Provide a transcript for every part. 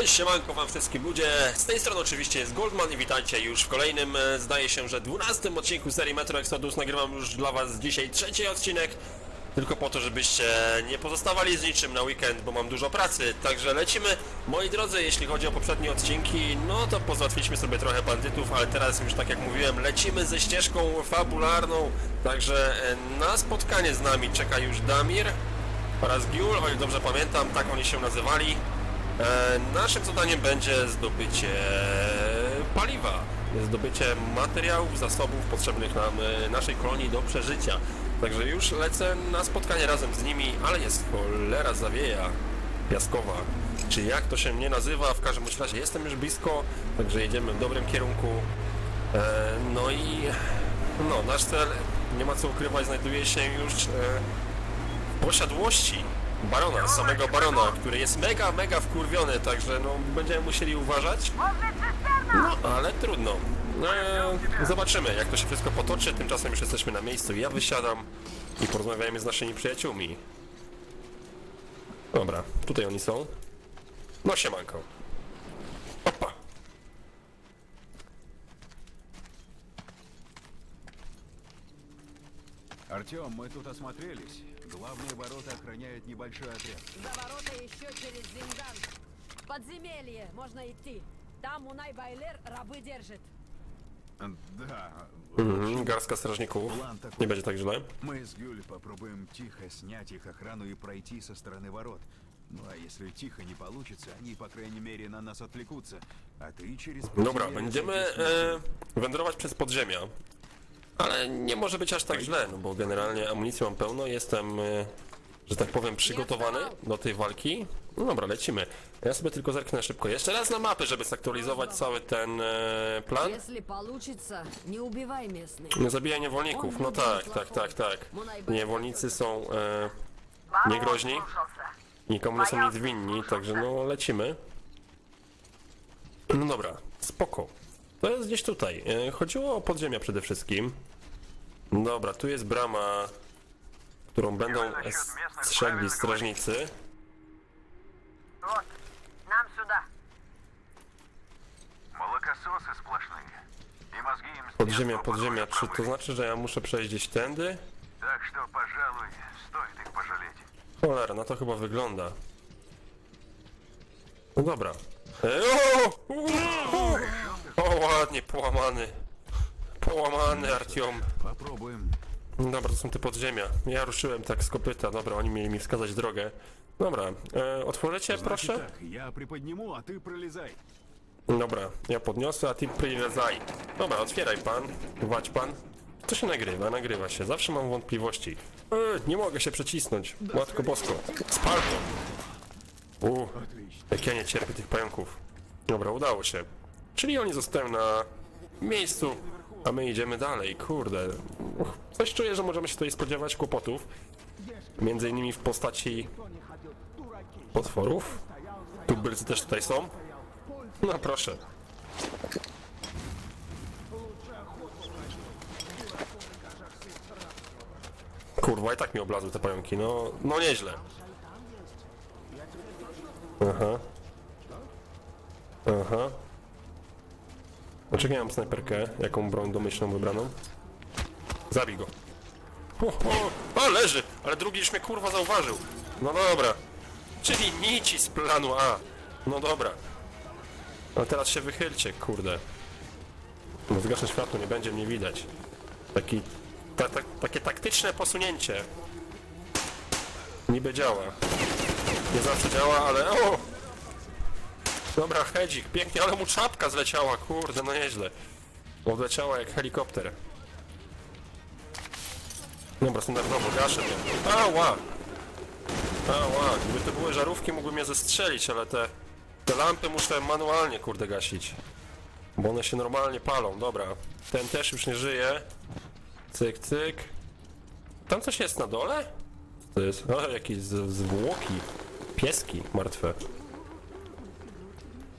Cześć, siemanko wam wszystkim ludzie, z tej strony oczywiście jest Goldman i witajcie już w kolejnym, e, zdaje się, że 12 odcinku serii Metro Exodus. Nagrywam już dla was dzisiaj trzeci odcinek, tylko po to, żebyście nie pozostawali z niczym na weekend, bo mam dużo pracy. Także lecimy. Moi drodzy, jeśli chodzi o poprzednie odcinki, no to pozałatwiliśmy sobie trochę bandytów, ale teraz już tak jak mówiłem, lecimy ze ścieżką fabularną. Także e, na spotkanie z nami czeka już Damir oraz Giul, o ile dobrze pamiętam, tak oni się nazywali. E, naszym zadaniem będzie zdobycie paliwa, zdobycie materiałów, zasobów potrzebnych nam e, naszej kolonii do przeżycia. Także już lecę na spotkanie razem z nimi, ale jest cholera zawieja piaskowa. Czy jak to się nie nazywa, w każdym razie jestem już blisko, także jedziemy w dobrym kierunku. E, no i no, nasz cel, nie ma co ukrywać, znajduje się już w posiadłości barona, samego barona, który jest mega, mega wkurwiony, także no będziemy musieli uważać. No, ale trudno. Eee, zobaczymy, jak to się wszystko potoczy. Tymczasem już jesteśmy na miejscu. Ja wysiadam i porozmawiajmy z naszymi przyjaciółmi. Dobra, tutaj oni są. No siemanko. Opa. Артем, мы тут осмотрелись. Главные ворота охраняет небольшой отряд. За ворота еще через Зиндан. Подземелье, можно идти. Там Унай Байлер рабы держит. Да, garstka strażników. Nie będzie tak źle. мы с Гюль попробуем тихо снять их охрану и пройти со стороны ворот. Ну а если тихо не получится, они, по крайней мере, на нас отвлекутся. А ты через... Dobra, będziemy e, wędrować przez podziemia. Ale nie może być aż tak źle, no bo generalnie amunicji mam pełno, jestem, e, że tak powiem, przygotowany do tej walki. No dobra, lecimy. Ja sobie tylko zerknę szybko jeszcze raz na mapę, żeby zaktualizować cały ten e, plan. Если получится, не убивай местных. Nie zabijaj niewolników, no tak, tak, tak, tak. Niewolnicy są e, niegroźni, nikomu nie są nic winni, także no lecimy. No dobra, spoko. To jest gdzieś tutaj. E, chodziło o podziemia przede wszystkim. Dobra, tu jest brama, którą będą s- strzegli strażnicy. Вот, нам сюда. Молокососы сплошные. И мозги им с Podziemia, детства podziemia. порой Czy to znaczy, że ja muszę przejść gdzieś tędy? Так что, пожалуй, стоит их пожалеть. Cholera, na to chyba wygląda. No dobra. E, o, u, u, o, ładnie, połamany. Połamany Artiom. Попробуем. Dobra, to są te podziemia. Ja ruszyłem tak z kopyta, dobra, oni mieli mi wskazać drogę. Dobra, e, otworzycie Значит proszę? так, я приподниму, а ты пролезай. Dobra, ja podniosę, a ty prilezaj. Dobra, otwieraj pan, wać pan. To się nagrywa, nagrywa się, zawsze mam wątpliwości. E, nie mogę się przecisnąć, matko bosko. Spal to. U, jak ja nie cierpię tych pająków. Dobra, udało się. Czyli oni zostają na miejscu, a my idziemy dalej, kurde. Uch, Coś czuję, że możemy się tutaj spodziewać kłopotów. Między innymi w postaci potworów. Tubylcy też tutaj są. No proszę. Kurwa, i tak mi oblazły te pająki, no, no nieźle. Aha. Aha. Dlaczego ja mam snajperkę? Jaką broń domyślną wybraną? Zabij go. O, o, o, leży! Ale drugi już mnie kurwa zauważył. No dobra. Czyli nici z planu A. No dobra. Ale teraz się wychylcie, kurde. No zgaszę światło, nie będzie mnie widać. Taki, ta, ta, takie taktyczne posunięcie. Niby działa. Nie zawsze działa, ale o! Dobra, hedzik, pięknie, ale mu czapka zleciała, kurde, no nieźle. Odleciała jak helikopter. Dobra, standardowo, gaszę to. Ała! Ała, gdyby to były żarówki, mógłbym mnie zestrzelić, ale te, te lampy muszę manualnie, kurde, gasić. Bo one się normalnie palą, dobra. Ten też już nie żyje. Cyk, cyk. Tam coś jest na dole? To jest? O, jakieś z- zwłoki. Pieski martwe.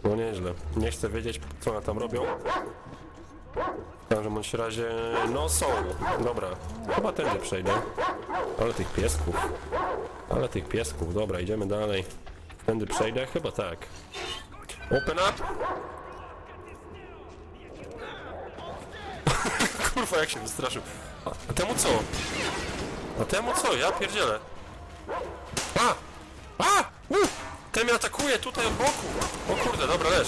No nieźle. Nie chcę wiedzieć, co one tam robią. W każdym bądź razie, no są. Dobra, chyba tędy przejdę. Ale tych piesków. Ale tych piesków, dobra, idziemy dalej. Tędy przejdę? Chyba tak. Open up. Kurwa, jak się wystraszył. A, a temu co? A temu co? Ja pierdzielę. A! A! U! Ten mnie atakuje tutaj od boku. O kurde, dobra, leż.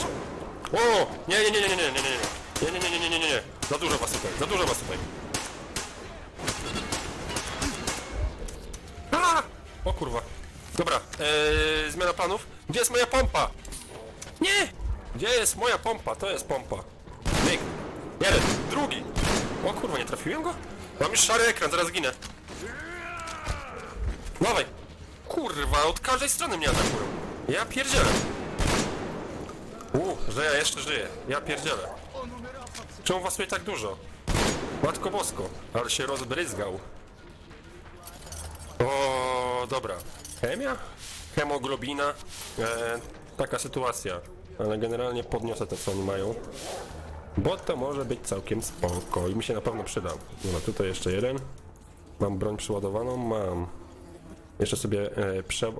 O! Nie, nie, nie, nie, nie, nie, nie, nie, nie, nie, nie, nie, nie, nie, nie. Za dużo was tutaj, za dużo was tutaj. A! O kurwa. Dobra, eee, zmiana planów. Gdzie jest moja pompa? Nie! Gdzie jest moja pompa? To jest pompa. Myk. Jeden, drugi. O kurwa, nie trafiłem go? Mam już szary ekran, zaraz ginę. Dawaj. Kurwa, od każdej strony mnie atakują. Ja pierdzielę. U, że ja jeszcze żyję. Ja pierdzielę. Czemu was tutaj tak dużo? Matko Bosko, ale się rozbryzgał. O, dobra. Chemia? Hemoglobina? E, taka sytuacja. Ale generalnie podniosę to, co oni mają. Bo to może być całkiem spoko i mi się na pewno przyda. Dobra, tutaj jeszcze jeden. Mam broń przyładowaną? Mam. Jeszcze sobie e, prze...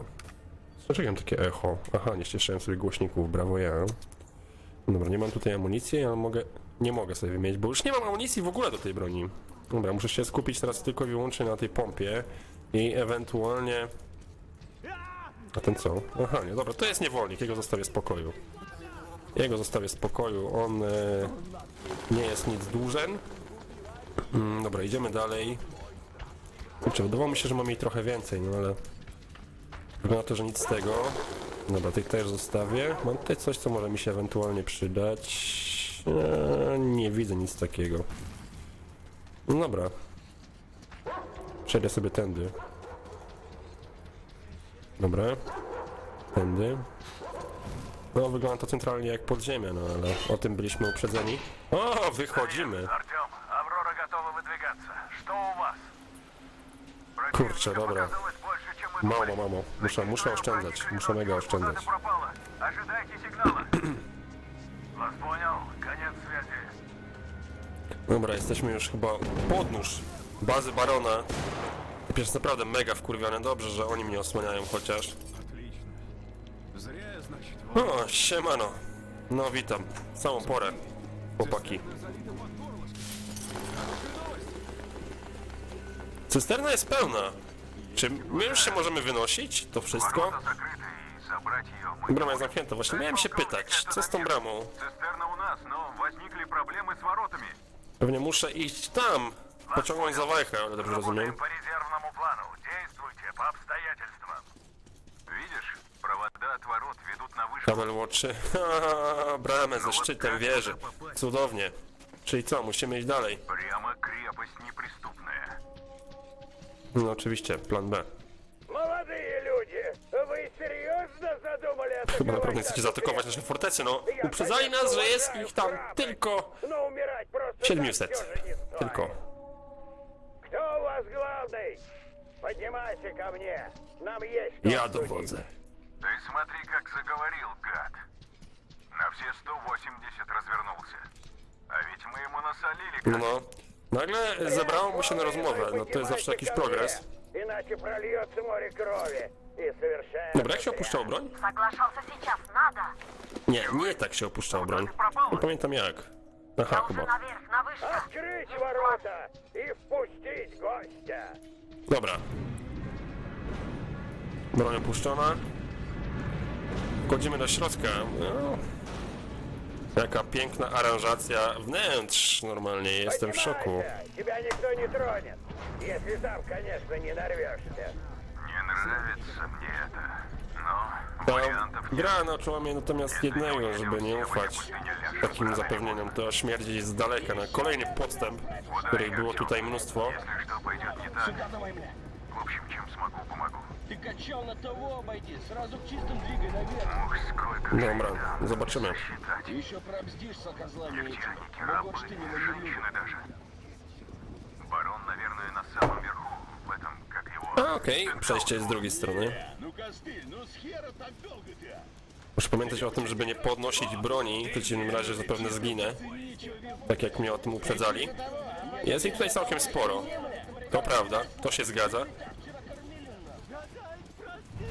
Dlaczego mam takie echo? Aha, nie ścieszałem sobie głośników, brawo ja. Dobra, nie mam tutaj amunicji, ale mogę... Nie mogę sobie wymienić, bo już nie mam amunicji w ogóle do tej broni. Dobra, muszę się skupić teraz tylko i wyłącznie na tej pompie i ewentualnie... A ten co? Aha, nie, dobra, to jest niewolnik, jego zostawię spokoju. Jego zostawię spokoju, on e, nie jest nic dłużen. Mm, dobra, idziemy dalej. Kurczę, wydawało mi się, że mam jej trochę więcej, no ale... Wygląda na to, że nic z tego. Dobra, tych też zostawię. Mam tutaj coś, co może mi się ewentualnie przydać. Eee, nie widzę nic takiego. No dobra. Przejdę sobie tędy. Dobra. Tędy. No, wygląda to centralnie jak podziemie, no ale o tym byliśmy uprzedzeni. O, wychodzimy! Kurczę, dobra. Mamo, mamo. Muszę, muszę oszczędzać. Muszę mega oszczędzać. Dobra, jesteśmy już chyba podnóż bazy Barona. Pierwszy naprawdę mega wkurwiony. Dobrze, że oni mnie osłaniają chociaż. O, siemano. No witam. Całą porę, chłopaki. Cysterna jest pełna. Czy my już się możemy wynosić? To wszystko? закрыты и забрать ее мы... Brama jest zamknięta. Właśnie miałem się pytać, co z tą bramą? Цистерна у нас, но возникли проблемы с воротами. Pewnie muszę iść tam. Pociągnąć za wajchę, ale dobrze rozumiem. по резервному плану. Действуйте по обстоятельствам. Видишь, провода от ворот ведут на вышку. Kabel łączy. Haha, Bramę ze szczytem wieży. Cudownie. Czyli co, musimy iść dalej? Прямо крепость неприступная. No oczywiście, plan B. Молодые люди, вы серьезно задумали Chyba naprawdę атаковать chcecie нашу zaatakować nasze fortecy, no. Uprzedzali nas, że jest ich tam tylko крепость? Но умирать просто 700. так тоже не стоит. Tylko. Кто у вас главный? Поднимайся ко мне. Нам есть что Ja обсудить. dowodzę. Ты смотри, как заговорил, гад. На все 180 развернулся. А ведь мы ему насолили, No, no. Nagle zebrało mu się na rozmowę, no to jest zawsze jakiś progres. Иначе прольется море крови. И совершенно... Dobra, jak się opuszczało broń? Соглашался сейчас, надо. Nie, nie tak się opuszczało broń. Nie pamiętam jak. Aha, Я уже chyba. наверх, на вышках. Открыть ворота и впустить гостя. Dobra. Broń opuszczona. Wchodzimy do środka. No. Jaka piękna aranżacja wnętrz. Normalnie jestem w szoku. Поднимайся, Тебя никто не тронет. Если сам, конечно, не нарвешься. Не нравится мне это. Но Ta вариантов нет. gra nauczyła mnie natomiast jednego, żeby nie ufać takim zapewnieniom. To śmierdzi z daleka na kolejny podstęp, których było tutaj mnóstwo. Если что пойдет не так, давай, бля. в общем, чем смогу, помогу. Ты качал на того обойди, сразу к чистым двигай наверх. Ух, сколько Dobra, zobaczymy. считать. Ты еще пробздишься козлами этими. Нефтяники, Могут рабы, ты не намерил. женщины даже. Барон, наверное, на самом верху. В этом, как его... A, okej, przejście jest z drugiej strony. Ну костыль, ну с хера так долго-то? Muszę pamiętać o tym, żeby nie podnosić broni, w przeciwnym razie zapewne zginę. Tak jak mnie o tym uprzedzali. Jest ich tutaj całkiem sporo. To prawda, to się zgadza.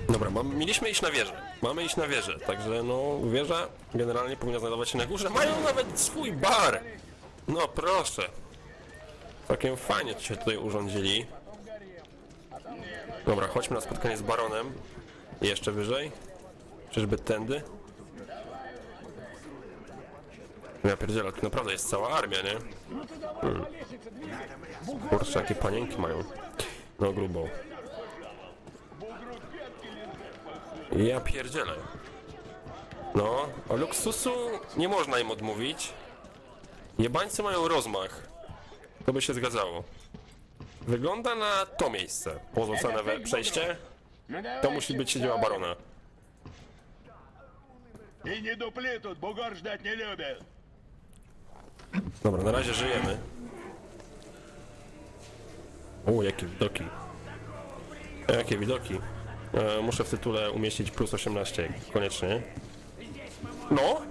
Dobra, bo mieliśmy iść na wieżę. Mamy iść na wieżę, także no wieża generalnie powinna znajdować się na górze. Mają nawet swój bar! No proszę. Całkiem fajnie się tutaj urządzili. Dobra, chodźmy na spotkanie z baronem. Jeszcze wyżej. Czyżby tędy? Ja pierdzielę, tu naprawdę jest cała armia, nie? Hmm. Kurczę, jakie panienki mają. No grubo. Ja pierdzielę. No, o luksusu nie można im odmówić. Jebańcy mają rozmach. To by się zgadzało. Wygląda na to miejsce. Pozłacane we przejście. To musi być siedziała barona. И не дупли тут, бугор ждать не любит. Dobra, na razie żyjemy. O, jakie widoki. Jakie widoki. E, muszę w tytule umieścić plus 18, koniecznie. No!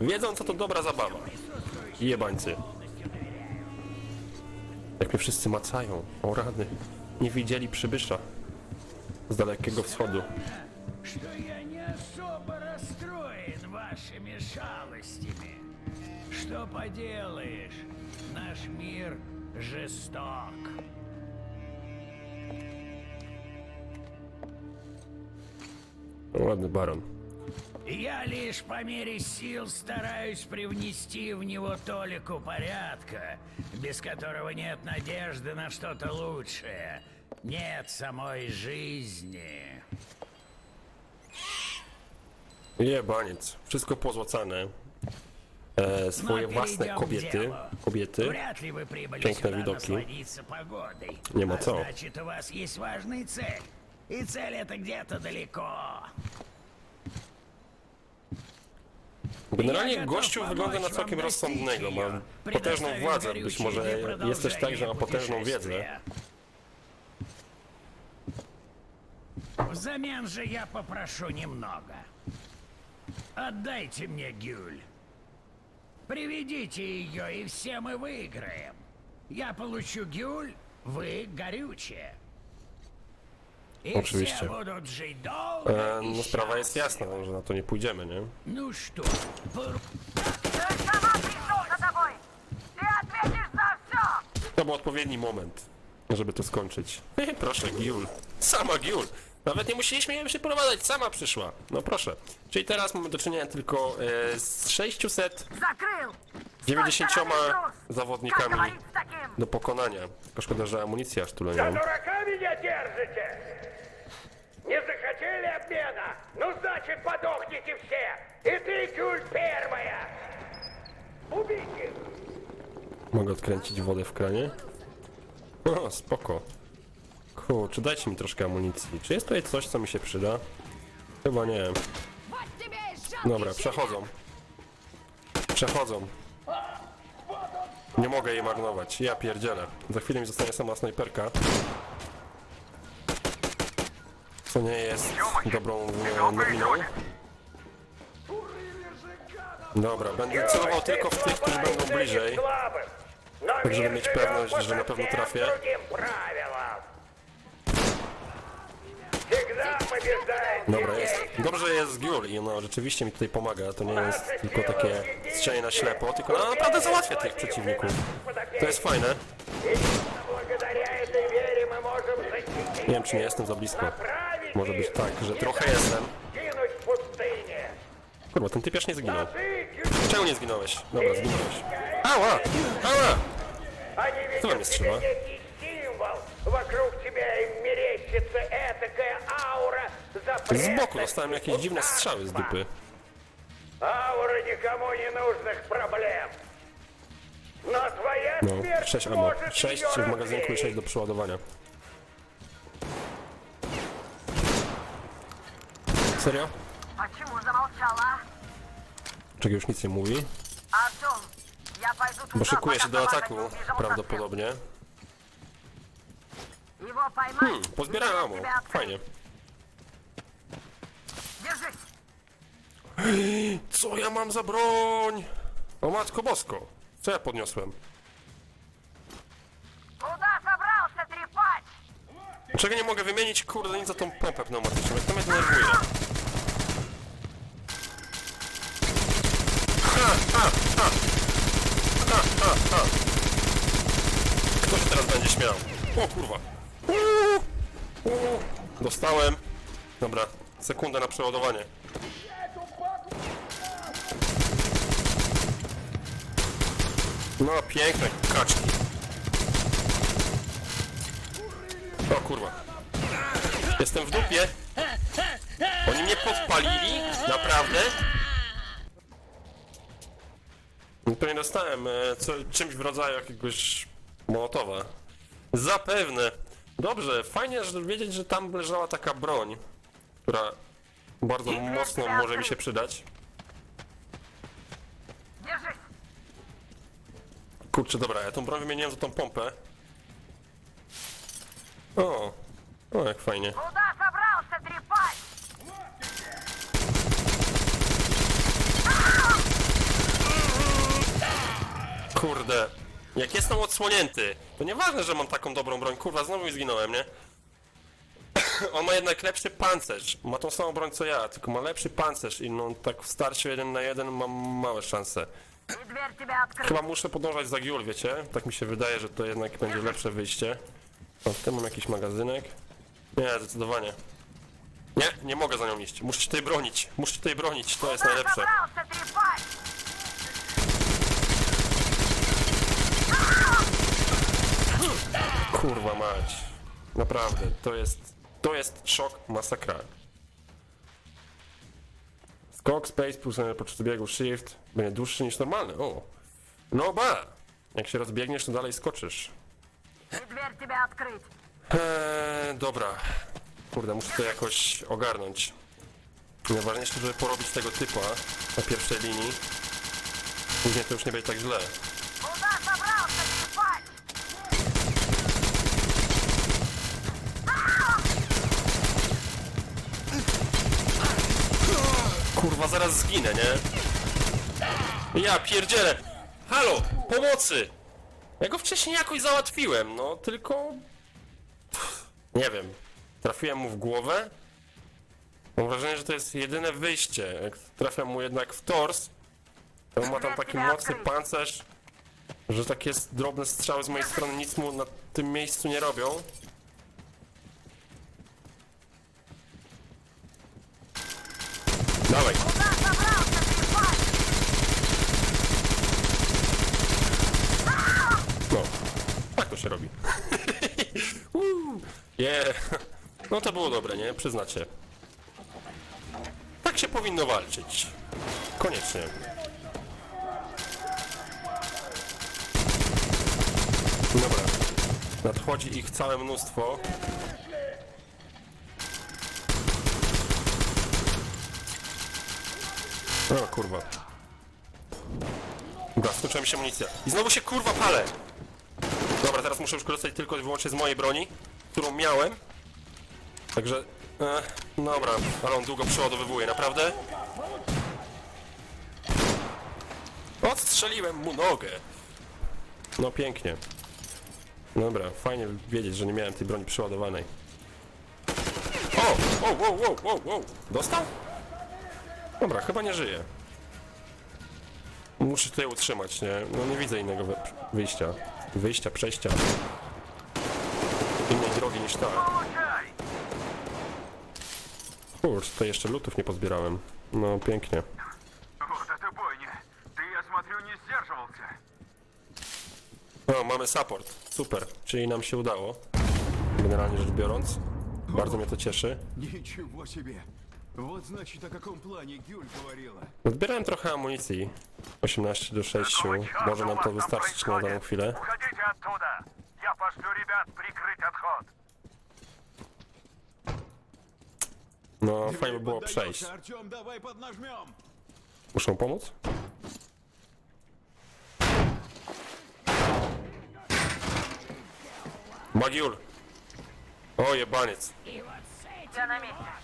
Wiedzą, co to dobra zabawa. Jebańcy. Jak mnie wszyscy macają. O rady. Nie widzieli przybysza. Z dalekiego wschodu. что я не особо расстроен вашими шалостями. Что поделаешь, наш мир жесток. Ładny baron. Я лишь по мере сил стараюсь привнести в него толику порядка, без которого нет надежды на что-то лучшее. Нет самой жизни. Jebaniec. Wszystko pozłacane. E, swoje własne kobiety. Kobiety. Piękne widoki. Nie ma А co. значит, у вас есть важная цель. И цель это где-то далеко. Generalnie gościu wygląda na całkiem rozsądnego. Ma potężną władzę. Być może горючее jest też tak, że ma potężną wiedzę. Взамен же я попрошу немного. Отдайте мне Гюль. Приведите ее, и все мы выиграем. Я получу Гюль, вы горючее. Oczywiście. E, no sprawa jest jasna, że na to nie pójdziemy, nie? To był odpowiedni moment, żeby to skończyć. proszę, Giul. Sama Giul. Nawet nie musieliśmy jej przyprowadzać, sama przyszła. No proszę. Czyli teraz mamy do czynienia tylko e, z 600... Zakrył! 90 zawodnikami do pokonania. Tylko szkoda, że amunicja aż tyle nie mam. Не захотели обмена? Ну, значит, подохните все. И ты, Кюль, первая. Убейте их. Mogę odkręcić wodę w kranie? O, spoko. Kurczę, dajcie mi troszkę amunicji. Czy jest tutaj coś, co mi się przyda? Chyba nie. Вот тебе и жалкий Dobra, щенок. przechodzą. Przechodzą. Nie mogę jej marnować. Ja pierdzielę. Za chwilę mi zostanie sama snajperka. co nie jest dobrą e, nowiną. Dobra, będę celował tylko w tych, którzy będą bliżej. Tak, żeby mieć pewność, że na pewno trafię. Dobra, jest. Dobrze jest Giul i ono rzeczywiście mi tutaj pomaga. To nie jest tylko takie strzelanie na ślepo, tylko no, naprawdę załatwia tych przeciwników. To jest fajne. Nie wiem, czy nie jestem za blisko. Może być tak, że trochę jestem. кинуть в пустыне. Kurwa, ten typiarz nie zginął. Ты, Кюль, Czemu nie zginąłeś? Dobra, zginąłeś. Ała! Ała! Они Кто вам видят в стрела? тебе некий символ. Вокруг тебя им мерещится этакая аура Z boku запретности, dostałem jakieś dziwne strzały z dupy. Аура никому не нужных проблем. Но твоя No, смерть 6 ammo. может 6 её w magazynku i 6 развеять. do przeładowania. Serio? Почему замолчала? Czego już nic nie mówi? Артем, я пойду туда, Bo szykuje пока się do Самара ataku, не убежал совсем. prawdopodobnie. Его поймать. Hmm, pozbierałem и ammo. тебя открыть. Fajnie. Держись. Co ja mam za broń? O matko bosko. Co ja podniosłem? Куда собрался трепать? Czego nie mogę wymienić? Kurde, nic za tą pompę pneumatyczną. Jak to mnie denerwuje. Kto się teraz będzie śmiał? O kurwa. Dostałem. Dobra, sekundę na przeładowanie. No, piękne kaczki. O kurwa. Jestem w dupie. Oni mnie podpalili? Naprawdę? To nie dostałem e, co, czymś w rodzaju jakiegoś mołotowa. Zapewne. Dobrze, fajnie że wiedzieć, że tam leżała taka broń, która bardzo mocno może mi się przydać. Kurczę, dobra, ja tą broń wymieniłem za tą pompę. O, o jak fajnie. Uda Kurde. Jak jestem odsłonięty, to nieważne, że mam taką dobrą broń. Kurwa, znowu zginąłem, nie? On ma jednak lepszy pancerz. Ma tą samą broń co ja, tylko ma lepszy pancerz i no tak w starciu jeden na jeden mam małe szanse. Chyba muszę podążać za Giul, wiecie? Tak mi się wydaje, że to jednak będzie lepsze wyjście. O, w tym mam jakiś magazynek. Nie, zdecydowanie. Nie, nie mogę za nią iść. Muszę się tej bronić. Muszę się tej bronić, to jest najlepsze. Kurwa mać. Naprawdę, to jest... To jest szok, masakra. Skok, space, plus na początku biegu, shift. Będzie dłuższy niż normalny, o. No ba! Jak się rozbiegniesz, to dalej skoczysz. Eee, dobra. Kurde, muszę to jakoś ogarnąć. Najważniejsze, żeby porobić tego typa na pierwszej linii. Później to już nie będzie tak źle. Kurwa, zaraz zginę, nie? Ja pierdzielę! Halo! Pomocy! Ja go wcześniej jakoś załatwiłem, no tylko... Pff, Nie wiem. Trafiłem mu w głowę? Mam wrażenie, że to jest jedyne wyjście. Jak trafiam mu jednak w tors, to on ma tam taki mocny pancerz, że takie drobne strzały z mojej strony nic mu na tym miejscu nie robią. Dawaj. No, tak to się robi. yeah. No to było dobre, nie? Przyznacie. Tak się powinno walczyć. Koniecznie. Dobra. Nadchodzi ich całe mnóstwo. O kurwa. Dobra, skończyła się amunicja. I znowu się kurwa palę! Dobra, teraz muszę już korzystać tylko i wyłącznie z mojej broni, którą miałem. Także, e, dobra, ale on długo przeładowywuje, naprawdę? Odstrzeliłem mu nogę! No pięknie. Dobra, fajnie wiedzieć, że nie miałem tej broni przeładowanej. O! Wow, wow, wow, wow, wow! Dostał? Dobra, chyba nie żyje. Muszę tutaj utrzymać, nie? No nie widzę innego wy- wyjścia. Wyjścia, przejścia. Innej drogi niż ta. Kurcz, tutaj jeszcze lutów nie pozbierałem. No, pięknie. Вот это бойня. Ты, я смотрю, не сдерживался. O, mamy support. Super. Czyli nam się udało. Generalnie rzecz biorąc. Bardzo mnie to cieszy. Ничего себе. Вот значит, о каком плане Гюль говорила. Zbierałem trochę amunicji. 18 do 6. Może nam to wystarczyć na daną chwilę. Уходите оттуда! Я пошлю ребят прикрыть отход! No, fajnie by było przejść. Артем, давай поднажмем. Muszą pomóc? Magiul! O, jebaniec. И вот с этим Я на месте.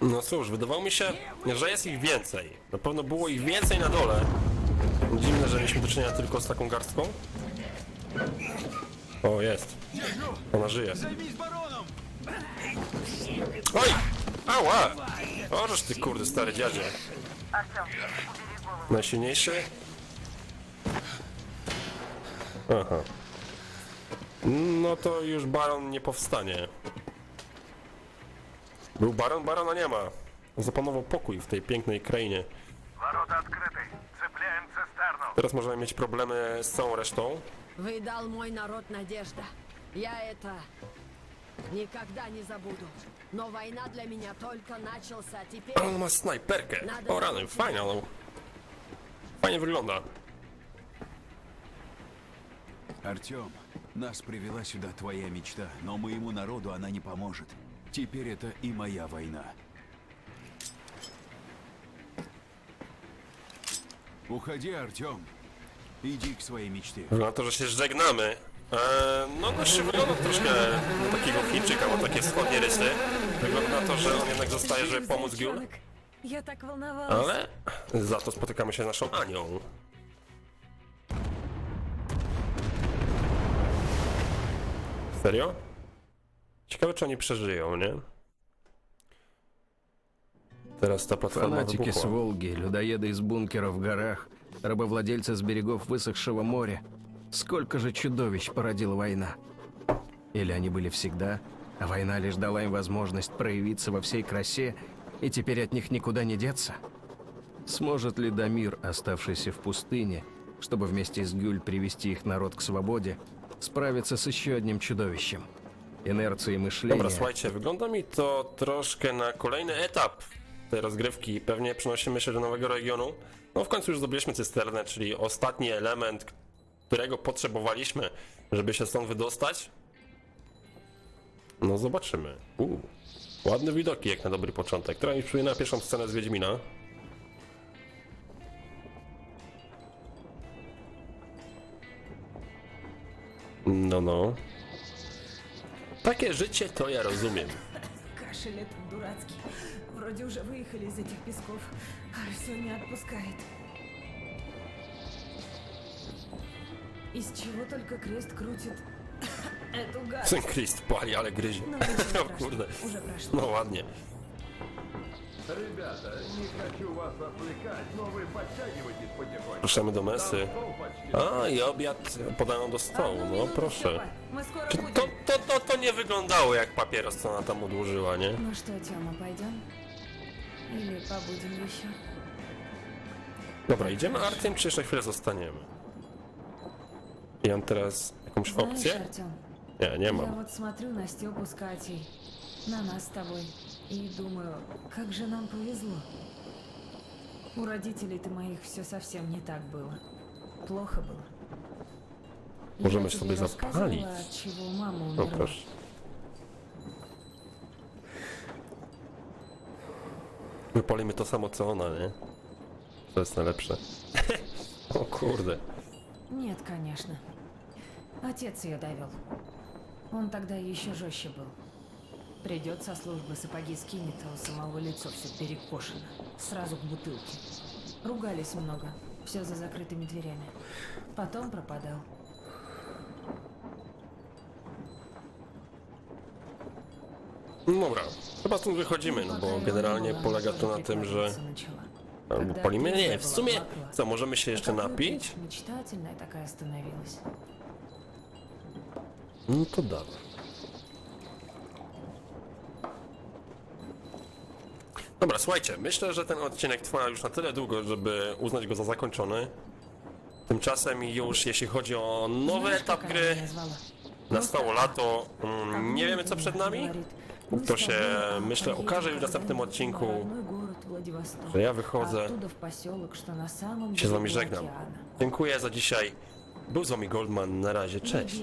No cóż, wydawało mi się, że jest ich więcej. Na pewno było ich więcej na dole. Dziwne, że mieliśmy do czynienia tylko z taką garstką. O, jest. Ona żyje. Oj! Ała! Ożeż ty kurde, stary dziadzie. Najsilniejszy? Aha. No to już baron nie powstanie. Był baron, barona nie ma. Zapanował pokój w tej pięknej krainie. Ворота открыты. Цепляем цистерну. Teraz możemy mieć problemy z całą resztą. Вы мой народ надежда. Я это никогда не забуду. Но война для меня только начался. Теперь Ale on ma snajperkę. O rany, fajnie, ale... Fajnie wygląda. Артем, нас привела сюда твоя мечта, но моему народу она не поможет. Теперь это и моя война. Уходи, Артем. Иди к своей мечте. Wygląda na to, że się żegnamy. Eee, no gość się wygląda troszkę na takiego Chińczyka, bo takie wschodnie rysy. Wygląda na to, że on jednak zostaje, żeby pomóc волновалась. Ale za to spotykamy się z naszą Anią. Serio? Ciekawe, czy oni przeżyją, nie? Teraz ta platforma Фанатики с wybuchła. Волги, людоеды из бункеров в горах, рабовладельцы с берегов высохшего моря. Сколько же чудовищ породила война? Или они были всегда, а война лишь дала им возможность проявиться во всей красе, и теперь от них никуда не деться? Сможет ли Дамир, оставшийся в пустыне, чтобы вместе с Гюль привести их народ к свободе, справиться с еще одним чудовищем? Инерцией мышления... Dobra, słuchajcie, wygląda mi to troszkę na kolejny etap tej rozgrywki. Pewnie przenosimy się do nowego regionu. No w końcu już zdobyliśmy cysternę, czyli ostatni element, którego potrzebowaliśmy, żeby się stąd wydostać. No zobaczymy. Uu, ładne widoki jak na dobry początek. Która mi przypomina pierwszą scenę z Wiedźmina. No, no. Takie życie to ja rozumiem. Кашель этот дурацкий. Вроде уже выехали из этих песков, а все не отпускает. Из чего только крест крутит эту гадость. Ten Christ pali, ale gryzie. No, ничего O страшного, kurde. Уже прошло. No ładnie. Ребята, не хочу вас отвлекать, но вы подтягивайтесь потихоньку. Proszemy do mesy. Стол почти A, i obiad podają do stołu, Одну no минуту, proszę. Степа, Мы скоро Czy будем. to, to, to, to nie wyglądało jak papieros, co ona tam odłożyła, nie? Ну что, Тёма, пойдем? Или побудем еще? Dobra, idziemy Artym, czy jeszcze chwilę zostaniemy? Ja mam teraz jakąś Знаешь, opcję? Артём, Nie, nie я mam. вот смотрю на Степу с Катей, на нас с тобой, И думаю, как же нам повезло. У родителей-то моих все совсем не так было. Плохо было. Możemy Я тебе sobie zapalić. No proszę. Wypalimy to samo co ona, nie? To jest najlepsze. o kurde. Нет, конечно. Отец ее довел. Он тогда еще жестче был. Придет со службы, сапоги скинет, а у самого лицо все перекошено. Сразу к бутылке. Ругались много. Все за закрытыми дверями. Потом пропадал. Dobra, chyba stąd wychodzimy, no bo generalnie polega to na tym, że albo palimy, nie, w sumie, co, możemy się jeszcze napić? No to dawaj. Dobra, słuchajcie, myślę, że ten odcinek trwa już na tyle długo, żeby uznać go za zakończony. Tymczasem już jeśli chodzi o nowy etap gry, nastało lato, mm, nie wiemy co przed nami. To się e, myślę okaże już w następnym odcinku, że ja wychodzę, się z wami żegnam. Dziękuję za dzisiaj. Był z wami Goldman, na razie, cześć.